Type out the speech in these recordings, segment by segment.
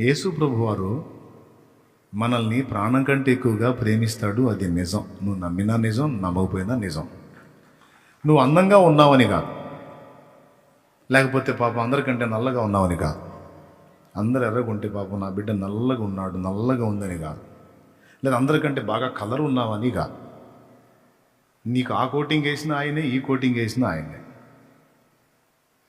యేసు ప్రభువారు మనల్ని ప్రాణం కంటే ఎక్కువగా ప్రేమిస్తాడు అది నిజం. నువ్వు నమ్మినా నిజం నమ్మకపోయినా నిజం. నువ్వు అందంగా ఉన్నావని కాదు. లేకపోతే పాపం అందరికంటే నల్లగా ఉన్నావని కాదు. అందరు ఎర్రగుంటే పాపం నా బిడ్డ నల్లగా ఉన్నాడు నల్లగా ఉందని కాదు. లేదా అందరికంటే బాగా కలర్ ఉన్నావని కాదు. నీకు ఆ కోటింగ్ వేసిన ఆయనే ఈ కోటింగ్ వేసిన ఆయనే.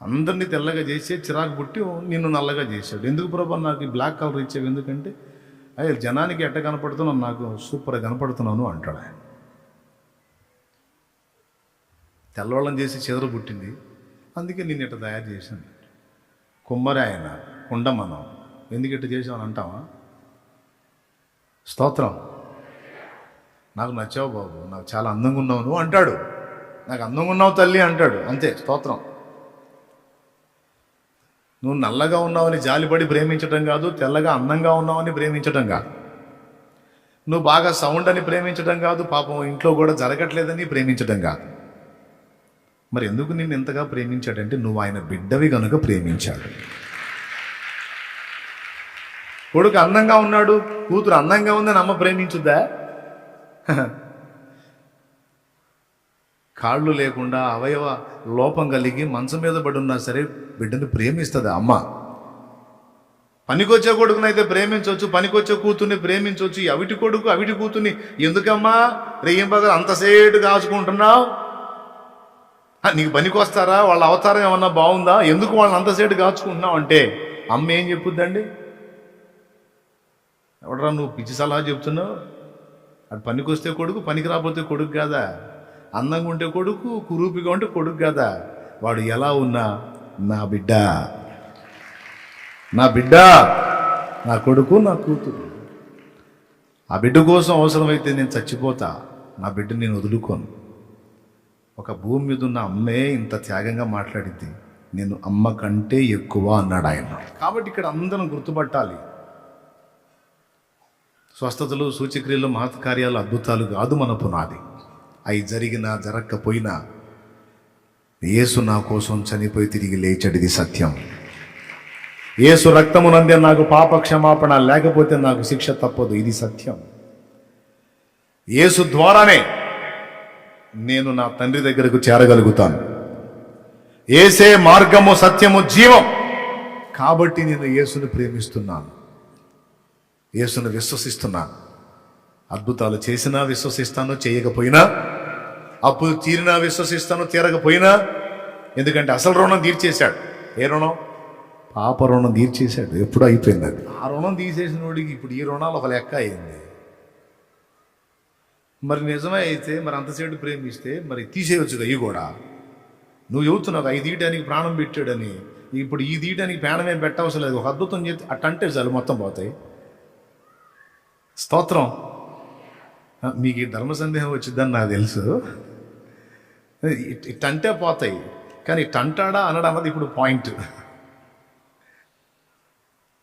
అందరినీ తెల్లగా చేసే చిరాకు పుట్టి నిన్ను నల్లగా చేశాడు. ఎందుకు ప్రభా? నాకు బ్లాక్ కలర్ ఇచ్చావు. ఎందుకంటే అయ్యా జనానికి ఎట్ట కనపడుతున్నాను నాకు సూపర్గా కనపడుతున్నాను అంటాడు ఆయన. తెల్లవాళ్ళని చేసి చెదరు పుట్టింది. అందుకే నేను ఇట్ట తయారు చేశాను. కుమ్మరి ఆయన కుండ మనం. ఎందుకు ఇట్ట చేసామని అంటావా? స్తోత్రం. నాకు నచ్చావు బాబు. నాకు చాలా అందంగా ఉన్నావు నువ్వు అంటాడు. నాకు అందంగా ఉన్నావు తల్లి అంటాడు. అంతే స్తోత్రం. నువ్వు నల్లగా ఉన్నావని జాలిపడి ప్రేమించటం కాదు తెల్లగా అందంగా ఉన్నావని ప్రేమించటం కాదు. నువ్వు బాగా సౌండ్ అని ప్రేమించటం కాదు పాపం ఇంట్లో కూడా జరగట్లేదని ప్రేమించటం కాదు. మరి ఎందుకు నిన్ను ఇంతగా ప్రేమించాడంటే నువ్వు ఆయన బిడ్డవి కనుక ప్రేమించాడు. కొడుకు అందంగా ఉన్నాడు కూతురు అందంగా ఉందని అమ్మ ప్రేమించుద్దా? కాళ్ళు లేకుండా అవయవ లోపం కలిగి మంచం మీద పడి ఉన్నా సరే బిడ్డను ప్రేమిస్తుంది అమ్మ. పనికొచ్చే కొడుకునైతే ప్రేమించవచ్చు పనికొచ్చే కూతుర్ని ప్రేమించవచ్చు అవిటి కొడుకు అవిటి కూతుర్ని ఎందుకమ్మా? రెయ్యం అంతసేటు కాచుకుంటున్నావు నీకు పనికొస్తారా? వాళ్ళ అవతారం ఏమన్నా బాగుందా? ఎందుకు వాళ్ళని అంతసేటు కాచుకుంటున్నావు అంటే అమ్మ ఏం చెప్పుద్దండి? ఎవడరా నువ్వు పిచ్చి సలహా చెప్తున్నావు? అది పనికొస్తే కొడుకు పనికి రాకపోతే కొడుకు కాదా? అందంగా ఉంటే కొడుకు కురూపిగా ఉంటే కొడుకు కదా. వాడు ఎలా ఉన్నా నా బిడ్డ నా బిడ్డ నా కొడుకు నా కూతురు. ఆ బిడ్డ కోసం అవసరమైతే నేను చచ్చిపోతా. నా బిడ్డ నేను వదులుకోను. ఒక భూమి మీద ఉన్న అమ్మే ఇంత త్యాగంగా మాట్లాడింది. నేను అమ్మ కంటే ఎక్కువ అన్నాడు ఆయన. కాబట్టి ఇక్కడ అందరం గుర్తుపట్టాలి. స్వస్థతలు సూచక్రియలు మహత్కార్యాలు అద్భుతాలు కాదు మన పునాది. అవి జరిగినా జరగకపోయినా యేసు నా కోసం చనిపోయి తిరిగి లేచడిది సత్యం. యేసు రక్తమునందే నాకు పాప క్షమాపణ లేకపోతే నాకు శిక్ష తప్పదు. ఇది సత్యం. యేసు ద్వారానే నేను నా తండ్రి దగ్గరకు చేరగలుగుతాను. ఏసే మార్గము సత్యము జీవం. కాబట్టి నేను యేసుని ప్రేమిస్తున్నాను. యేసును విశ్వసిస్తున్నాను. అద్భుతాలు చేసినా విశ్వసిస్తాను చేయకపోయినా అప్పులు తీరినా విశ్వసిస్తాను తీరకపోయినా ఎందుకంటే అసలు రుణం తీర్చేశాడు. ఏ రుణం? పాప రుణం తీర్చేశాడు. ఎప్పుడూ అయిపోయింది అది. ఆ రుణం తీసేసిన వాడికి ఇప్పుడు ఈ రుణాలు ఒక లెక్క అయింది. మరి నిజమే అయితే మరి అంతసేపు ప్రేమిస్తే మరి తీసేయొచ్చు ఇవి కూడా. నువ్వు చెబుతున్నావు అవి తీయడానికి ప్రాణం పెట్టాడని. ఇప్పుడు ఈ తీయడానికి ప్రాణమే పెట్టవసరం లేదు. ఒక అద్భుతం చేతి అట్టంటే చాలు మొత్తం పోతాయి. స్తోత్రం. మీకు ఈ ధర్మ సందేహం వచ్చిందని నాకు తెలుసు. ఇట్టంటే పోతాయి. కానీ ఇట్టంటాడా అనడం అన్నది ఇప్పుడు పాయింట్.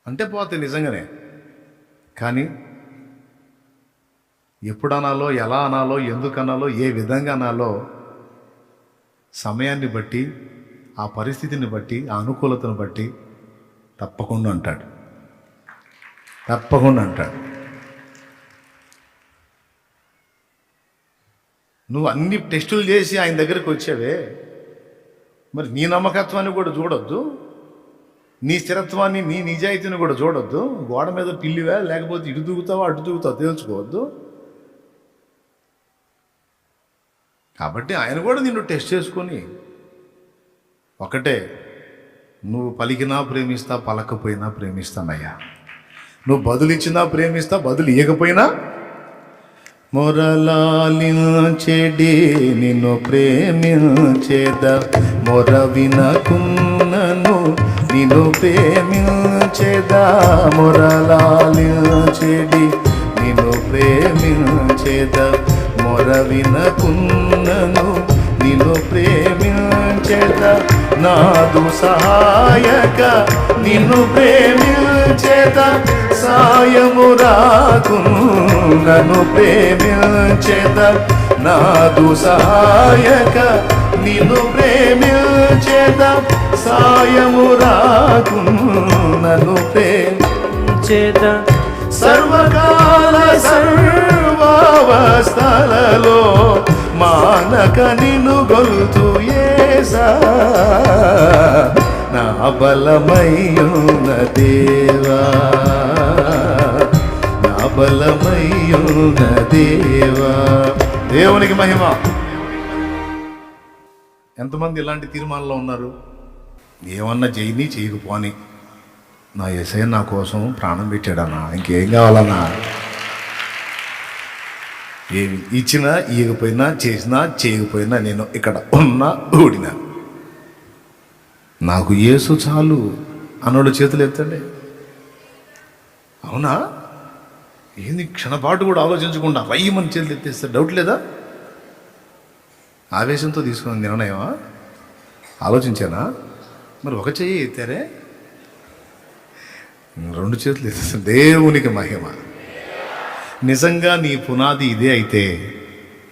అంటే పోతాయి నిజంగానే. కానీ ఎప్పుడు అనాలో ఎలా అనాలో ఎందుకు అనాలో ఏ విధంగా అనాలో సమయాన్ని బట్టి ఆ పరిస్థితిని బట్టి ఆ అనుకూలతను బట్టి తప్పకుండా అంటాడు. తప్పకుండా అంటాడు. నువ్వు అన్ని టెస్టులు చేసి ఆయన దగ్గరికి వచ్చావే. మరి నీ నమ్మకత్వాన్ని కూడా చూడొద్దు. నీ స్థిరత్వాన్ని నీ నిజాయితీని కూడా చూడొద్దు. గోడ మీద పిల్లివా లేకపోతే ఇటు దూగుతావా అటు దూగుతావు తేల్చుకోవద్దు. కాబట్టి ఆయన కూడా నిన్ను టెస్ట్ చేసుకొని ఒకటే నువ్వు పలికినా ప్రేమిస్తా పలకపోయినా ప్రేమిస్తానయ్యా. నువ్వు బదులిచ్చినా ప్రేమిస్తా బదులు ఇవ్వకపోయినా మొరలాలించెడి నిన్ను ప్రేమించేద. మొర వినకున్నను నిన్ను ప్రేమించేద. మొరలాలించెడి నిన్ను ప్రేమించేద. మొర వినకున్నను నిన్ను ప్రేమి చేత నాదు సహాయక నిన్ను ప్రేమిల్ చేత సాయము రాకు నన్ను ప్రేమిల్ చేత నాదు సహాయక నిన్ను ప్రేమిల్ చేత సాయము రాకు నన్ను ప్రేమించేద చేత సర్వకాల సర్వావస్థలలో మానక నిన్ను గొలుతు ఏసా. నా బలమయ్యున్న దేవా. నా బలమయ్యున్న దేవా. దేవునికి మహిమ. ఎంతమంది ఇలాంటి తీర్మానంలో ఉన్నారు? ఏమన్నా చేయని చేయకపోని. నా ఎస్ఐ నా కోసం ప్రాణం పెట్టాడన్నా ఇంకేం కావాలన్నా? ఏమి ఇచ్చినా ఇవ్వకపోయినా చేసినా చేయకపోయినా నేను ఇక్కడ ఉన్నా ఊడినా. నాకు యేసు చాలు అన్నోడు చేతులు ఎత్తండి. అవునా? ఏంది క్షణపాటు కూడా ఆలోచించకుండా రయ్యమని చేతులు ఎత్తేస్తే డౌట్ లేదా? ఆవేశంతో తీసుకున్న నిర్ణయమా? ఆలోచించానా? మరి ఒక చెయ్యి ఎత్తారే. రెండు చేతులు ఎత్తేస్తే దేవునికి మహిమ. నిజంగా నీ పునాది ఇదే అయితే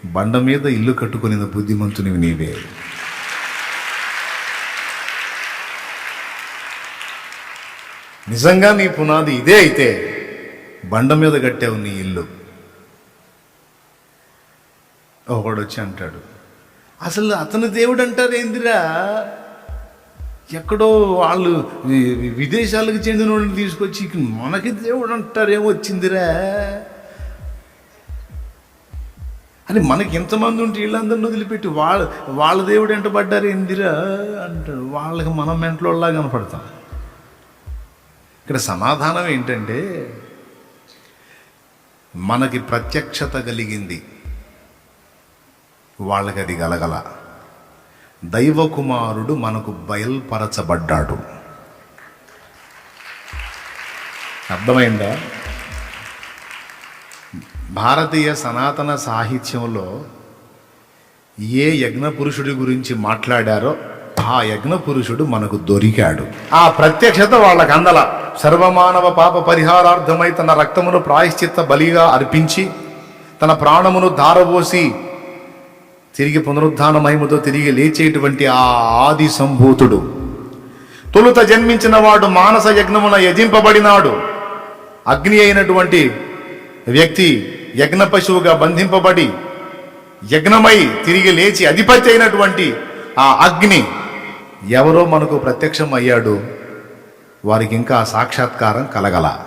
బండ మీద ఇల్లు కట్టుకునే బుద్ధిమంతునివి నీవే. నిజంగా నీ పునాది ఇదే అయితే బండ మీద కట్టావు నీ ఇల్లు. ఒకడు వచ్చి అంటాడు అసలు అతను దేవుడు అంటారు ఏందిరా ఎక్కడో వాళ్ళు విదేశాలకు చెందిన వాళ్ళని తీసుకొచ్చి మనకి దేవుడు అంటారేమో వచ్చిందిరా. అని మనకి ఎంతమంది ఉంటే వీళ్ళందరిని వదిలిపెట్టి వాళ్ళ వాళ్ళ దేవుడు ఎంట పడ్డారు ఏందిరా అంటాడు. వాళ్ళకి మనం మెంట్లోలా కనపడతాం. ఇక్కడ సమాధానం ఏంటంటే మనకి ప్రత్యక్షత కలిగింది. వాళ్ళకి అది గలగల. దైవకుమారుడు మనకు బయల్పరచబడ్డాడు. అర్థమైందా? భారతీయ సనాతన సాహిత్యంలో ఏ యజ్ఞ పురుషుడి గురించి మాట్లాడారో ఆ యజ్ఞ పురుషుడు మనకు దొరికాడు. ఆ ప్రత్యక్షత వాళ్ళకు అందల. సర్వమానవ పాప పరిహారార్థమై తన రక్తమును ప్రాయశ్చిత్త బలిగా అర్పించి తన ప్రాణమును ధారబోసి తిరిగి పునరుద్ధాన మహిమతో తిరిగి లేచేటువంటి ఆ ఆది సంభూతుడు తొలుత జన్మించిన వాడు మానస యజ్ఞమున యజింపబడినాడు. అగ్ని అయినటువంటి వ్యక్తి యజ్ఞ పశువుగా బంధింపబడి యజ్ఞమై తిరిగి లేచి అధిపతి అయినటువంటి ఆ అగ్ని ఎవరో మనకు ప్రత్యక్షం అయ్యాడు. వారికి ఇంకా సాక్షాత్కారం కలగల.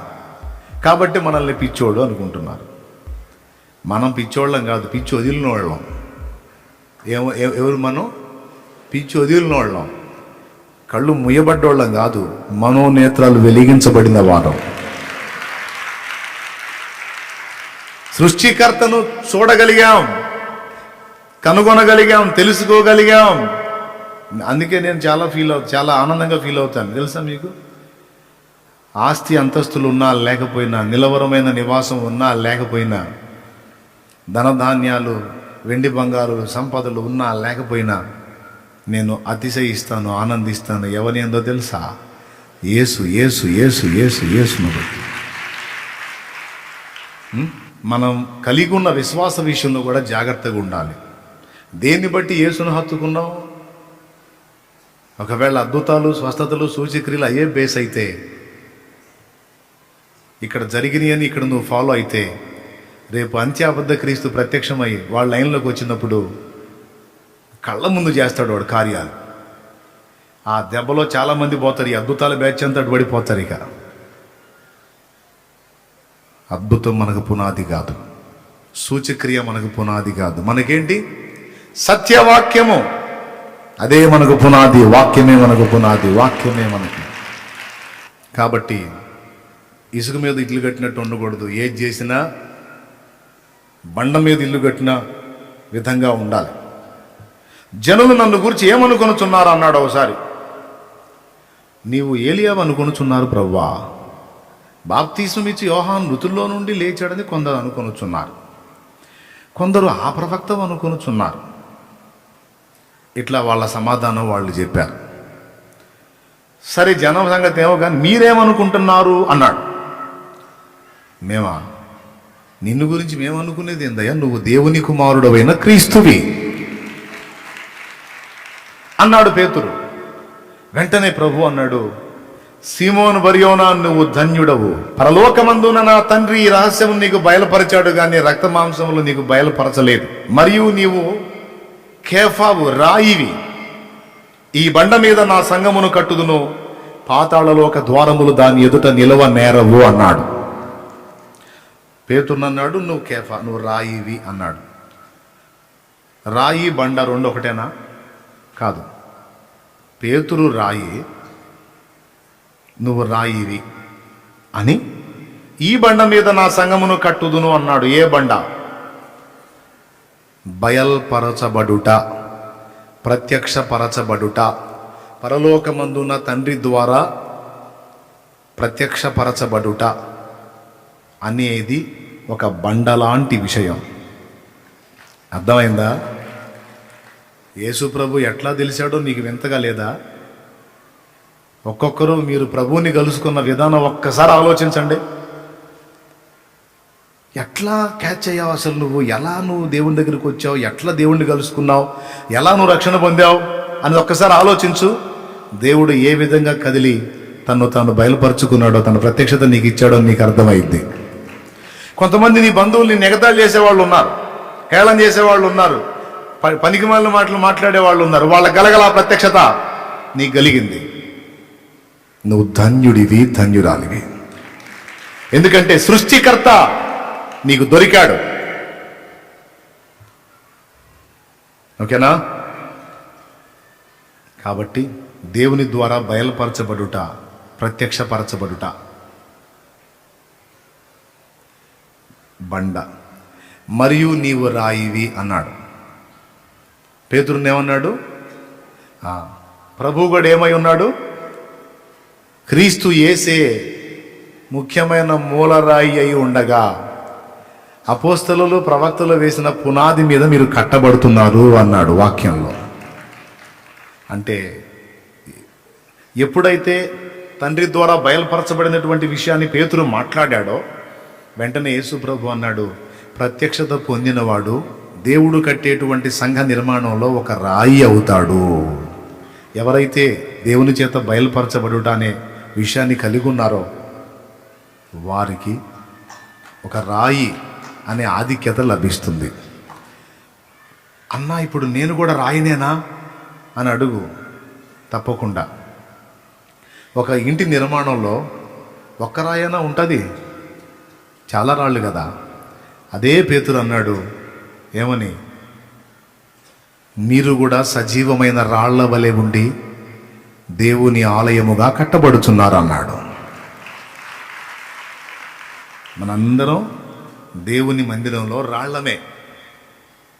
కాబట్టి మనల్ని పిచ్చోడు అనుకుంటున్నారు. మనం పిచ్చోళ్ళం కాదు పిచ్చి వదిలిన వాళ్ళం ఏమో ఎవ- ఎవరు మనం? పిచ్చి వదిలిన వాళ్ళం. కళ్ళు ముయ్యబడ్డోళ్ళం కాదు మనోనేత్రాలు వెలిగించబడిన వారం. సృష్టికర్తను చూడగలిగాం కనుగొనగలిగాం తెలుసుకోగలిగాం. అందుకే నేను చాలా ఫీల్ అవుతాను చాలా ఆనందంగా ఫీల్ అవుతాను. తెలుసా మీకు? ఆస్తి అంతస్తులు ఉన్నా లేకపోయినా నిలవరమైన నివాసం ఉన్నా లేకపోయినా ధనధాన్యాలు వెండి బంగారు సంపదలు ఉన్నా లేకపోయినా నేను అతిశయిస్తాను ఆనందిస్తాను. ఎవరి ఏందో తెలుసా? ఏసు ఏసు ఏసు ఏసు ఏసును బట్టి మనం కలిగి ఉన్న విశ్వాస విషయంలో కూడా జాగ్రత్తగా ఉండాలి. దేన్ని బట్టి యేసును హత్తుకున్నాం? ఒకవేళ అద్భుతాలు స్వస్థతలు సూచిక్రియలు అయ్యే బేస్ అయితే ఇక్కడ జరిగినాయని ఇక్కడ నువ్వు ఫాలో అయితే రేపు అంత్యాబద్ధ క్రీస్తు ప్రత్యక్షమై వాళ్ళ లైన్లోకి వచ్చినప్పుడు కళ్ళ ముందు చేస్తాడు వాడు కార్యాలు. ఆ దెబ్బలో చాలామంది పోతారు ఈ అద్భుతాల బ్యాచ్ అంతా పడిపోతారు ఇక. అద్భుతం మనకు పునాది కాదు. సూచక్రియ మనకు పునాది కాదు. మనకేంటి? సత్యవాక్యము. అదే మనకు పునాది వాక్యమే మనకు పునాది వాక్యమే మనకి. కాబట్టి ఇసుక మీద ఇట్లు కట్టినట్టు ఉండకూడదు. ఏది చేసినా బండ మీద ఇల్లు కట్టిన విధంగా ఉండాలి. జనులు నన్ను గురించి ఏమనుకొనుచున్నారు అన్నాడు ఒకసారి. నీవు ఏలియావు అనుకొనుచున్నారు ప్రవ్వా? బాప్తీసం ఇచ్చి యోహాన్ మృతుల్లో నుండి లేచాడని కొందరు అనుకొనుచున్నారు. కొందరు ఆ ప్రవక్తం అనుకొనుచున్నారు. ఇట్లా వాళ్ళ సమాధానం వాళ్ళు చెప్పారు. సరే జనం సంగతి ఏమో కానీ మీరేమనుకుంటున్నారు అన్నాడు. మేమా? నిన్ను గురించి మేమనుకునేది ఏందయ్యా? నువ్వు దేవుని కుమారుడవైన క్రీస్తువి. అన్నాడు పేతురు. వెంటనే ప్రభు అన్నాడు సీమోను బరియోనా నువ్వు ధన్యుడవు. పరలోకమందున నా తండ్రి ఈ రహస్యం నీకు బయలుపరచాడు కానీ రక్త మాంసములు నీకు బయలుపరచలేదు. మరియు నీవు కేఫావు రాయివి. ఈ బండ మీద నా సంగమును కట్టుదును. పాతాళలోక ద్వారములు దాని ఎదుట నిలవ నేరవు అన్నాడు. పేతున్నన్నాడు నువ్వు కేఫా నువ్వు రాయివి అన్నాడు. రాయి బండ రెండు ఒకటేనా? కాదు. పేతురు రాయి నువ్వు రాయివి అని ఈ బండ మీద నా సంగమును కట్టుదును అన్నాడు. ఏ బండ? బయల్పరచబడుట ప్రత్యక్షపరచబడుట పరలోకమందున తండ్రి ద్వారా ప్రత్యక్షపరచబడుట అనేది ఒక బండలాంటి విషయం. అర్థమైందా? యేసుప్రభు ఎట్లా తెలిసాడో నీకు వింతగా లేదా? ఒక్కొక్కరు మీరు ప్రభువుని కలుసుకున్న విధానం ఒక్కసారి ఆలోచించండి. ఎట్లా క్యాచ్ అయ్యావు అసలు నువ్వు? ఎలా నువ్వు దేవుని దగ్గరికి వచ్చావు? ఎట్లా దేవుణ్ణి కలుసుకున్నావు? ఎలా నువ్వు రక్షణ పొందావు? అని ఒక్కసారి ఆలోచించు. దేవుడు ఏ విధంగా కదిలి తను తాను బయలుపరుచుకున్నాడో తన ప్రత్యక్షత నీకు ఇచ్చాడో నీకు అర్థమైంది కొంతమంది నీ బంధువుల్ని నెగతాలు చేసేవాళ్ళు ఉన్నారు హేళన చేసేవాళ్ళు ఉన్నారు ప- పనికి మాలిన మాటలు మాట్లాడే వాళ్ళు ఉన్నారు. వాళ్ళ గలగల ప్రత్యక్షత నీకు కలిగింది. నువ్వు ధన్యుడివి ధన్యురాలివి. ఎందుకంటే సృష్టికర్త నీకు దొరికాడు. ఓకేనా? కాబట్టి దేవుని ద్వారా బయలుపరచబడుట ప్రత్యక్షపరచబడుట బండ. మరియు నీవు రాయివి అన్నాడు. పేతురుని ఏమన్నాడు కూడా ఏమై ఉన్నాడు క్రీస్తు ఏసే ముఖ్యమైన మూలరాయి అయి ఉండగా అపోస్తలు ప్రవక్తలు వేసిన పునాది మీద మీరు కట్టబడుతున్నారు అన్నాడు వాక్యంలో. అంటే ఎప్పుడైతే తండ్రి ద్వారా బయలుపరచబడినటువంటి విషయాన్ని పేతురు మాట్లాడాడో వెంటనే యేసు ప్రభు అన్నాడు ప్రత్యక్షత పొందినవాడు దేవుడు కట్టేటువంటి సంఘ నిర్మాణంలో ఒక రాయి అవుతాడు. ఎవరైతే దేవుని చేత బయలుపరచబడుట అనే విషయాన్ని కలిగి ఉన్నారో వారికి ఒక రాయి అనే ఆధిక్యత లభిస్తుంది. అన్నా ఇప్పుడు నేను కూడా రాయినేనా? అని అడుగు. తప్పకుండా. ఒక ఇంటి నిర్మాణంలో ఒక్క రాయైనా ఉంటుంది. చాలా రాళ్ళు కదా. అదే పేతురు అన్నాడు ఏమని? మీరు కూడా సజీవమైన రాళ్ళ వలె ఉండి దేవుని ఆలయముగా కట్టబడుచున్నారు అన్నాడు. మనందరం దేవుని మందిరంలో రాళ్ళమే.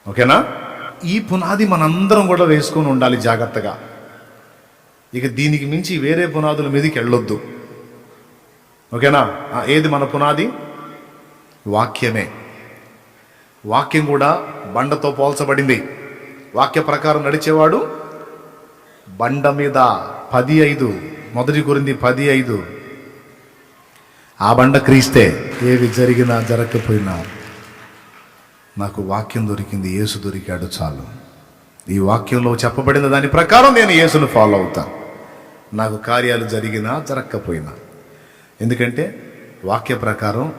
ఓకేనా? ఈ పునాది మనందరం కూడా వేసుకొని ఉండాలి జాగ్రత్తగా. ఇక దీనికి మించి వేరే పునాదుల మీదకి వెళ్ళొద్దు. ఓకేనా? ఏది మన పునాది? వాక్యమే. వాక్యం కూడా బండతో పోల్చబడింది. వాక్య ప్రకారం నడిచేవాడు బండ మీద పది ఐదు మొదటి గురింది పది ఐదు. ఆ బండ క్రీస్తే ఏవి జరిగినా జరగకపోయినా నాకు వాక్యం దొరికింది యేసు దొరికాడు చాలు. ఈ వాక్యంలో చెప్పబడిన దాని ప్రకారం నేను యేసును ఫాలో అవుతాను నాకు కార్యాలు జరిగినా జరగకపోయినా. ఎందుకంటే వాక్య ప్రకారం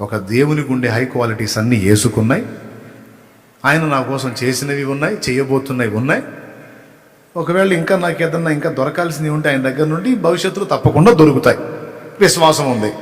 ఒక దేవునికి ఉండే హై క్వాలిటీస్ అన్నీ వేసుకున్నాయి ఆయన నా కోసం చేసినవి ఉన్నాయి చేయబోతున్నవి ఉన్నాయి. ఒకవేళ ఇంకా నాకు ఏదన్నా ఇంకా దొరకాల్సినవి ఉంటే ఆయన దగ్గర నుండి భవిష్యత్తులో తప్పకుండా దొరుకుతాయి. విశ్వాసం ఉంది.